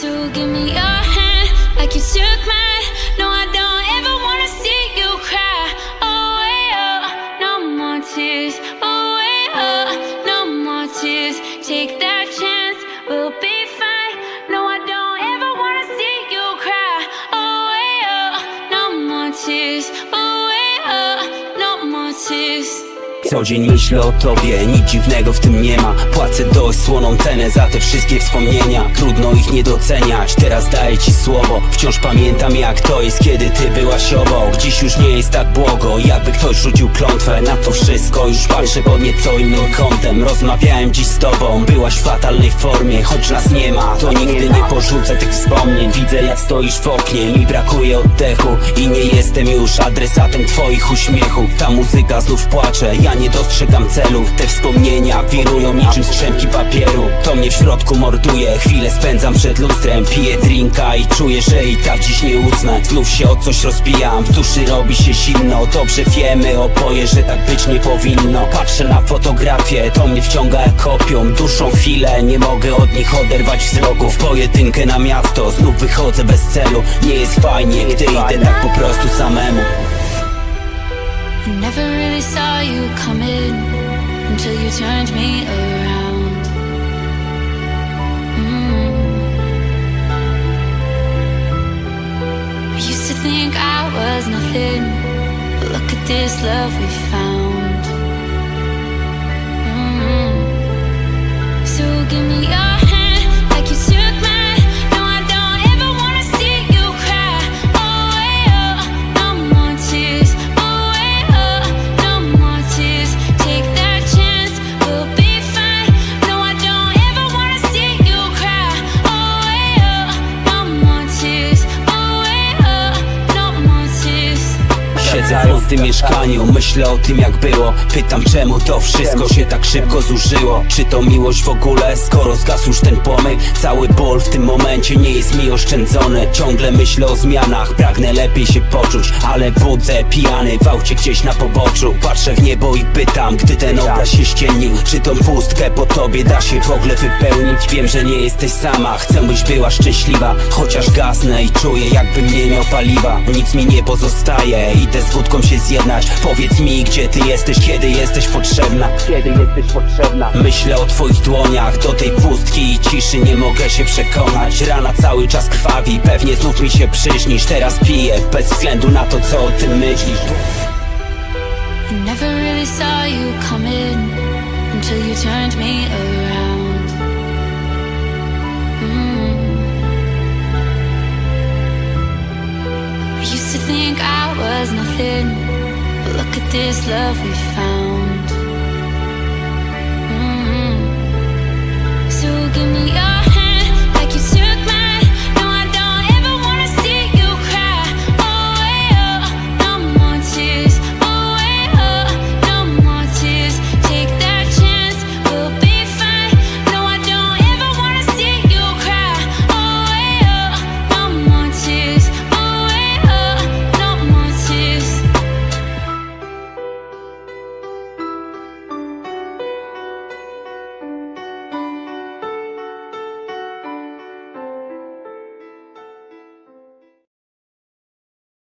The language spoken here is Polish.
So give me your hand like you took mine. No, I don't ever wanna see you cry. Oh, yeah, no more tears. Oh, yeah, no more tears. Take that chance, we'll be fine. No, I don't ever wanna see you cry. Oh, yeah, no more tears. Oh, yeah, no more tears. Co dzień myślę o tobie, nic dziwnego w tym nie ma. Płacę dość słoną cenę za te wszystkie wspomnienia. Trudno ich nie doceniać, teraz daję ci słowo. Wciąż pamiętam jak to jest, kiedy ty byłaś obok. Dziś już nie jest tak błogo, jakby ktoś rzucił klątwę Na to wszystko. Już patrzę pod nieco innym kątem Rozmawiałem dziś z tobą, byłaś w fatalnej formie Choć nas nie ma, to nigdy nie porzucę tych wspomnień. Widzę jak stoisz w oknie, mi brakuje oddechu. I nie jestem już adresatem twoich uśmiechów Ta muzyka znów płacze, ja nie dostrzegam celu. Te wspomnienia wirują niczym strzępki papieru. To mnie w środku morduje, chwilę spędzam przed lustrem. Piję drinka i czuję, że i tak dziś nie usnę. Znów się o coś rozbijam, w duszy robi się zimno. Dobrze wiemy oboje, że tak być nie powinno. Patrzę na fotografię, to mnie wciąga jak opium. Duszą chwilę, nie mogę od nich oderwać wzroku W pojedynkę na miasto, znów wychodzę bez celu. Nie jest fajnie, gdy idę tak never really saw you coming until you turned me around. Mm. I used to think I was nothing, but look at this love we found. Siedzę w tym mieszkaniu, myślę o tym jak było. Pytam czemu to wszystko się tak szybko zużyło? Czy to miłość w ogóle, skoro zgasł już ten płomyk Cały ból w tym momencie nie jest mi oszczędzony. Ciągle myślę o zmianach, pragnę lepiej się poczuć. Ale budzę pijany w aucie gdzieś na poboczu. Patrzę w niebo i pytam, gdy ten obraz się ściemnił Czy tą pustkę po tobie da się w ogóle wypełnić? Wiem, że nie jesteś sama, chcę byś była szczęśliwa. Chociaż gasnę i czuję jakbym nie miał paliwa. Nic mi nie pozostaje, idę z wódką się zjednać. Powiedz mi, gdzie ty jesteś, kiedy jesteś potrzebna? Kiedy jesteś potrzebna? Myślę o twoich dłoniach, do tej pustki i ciszy. Nie mogę się przekonać. Rana cały czas krwawi, pewnie znów mi się przyśnisz. Teraz piję, bez względu na to, co o tym myślisz. I never really saw you coming until you turned me around. this love we found. Mm -hmm. So give me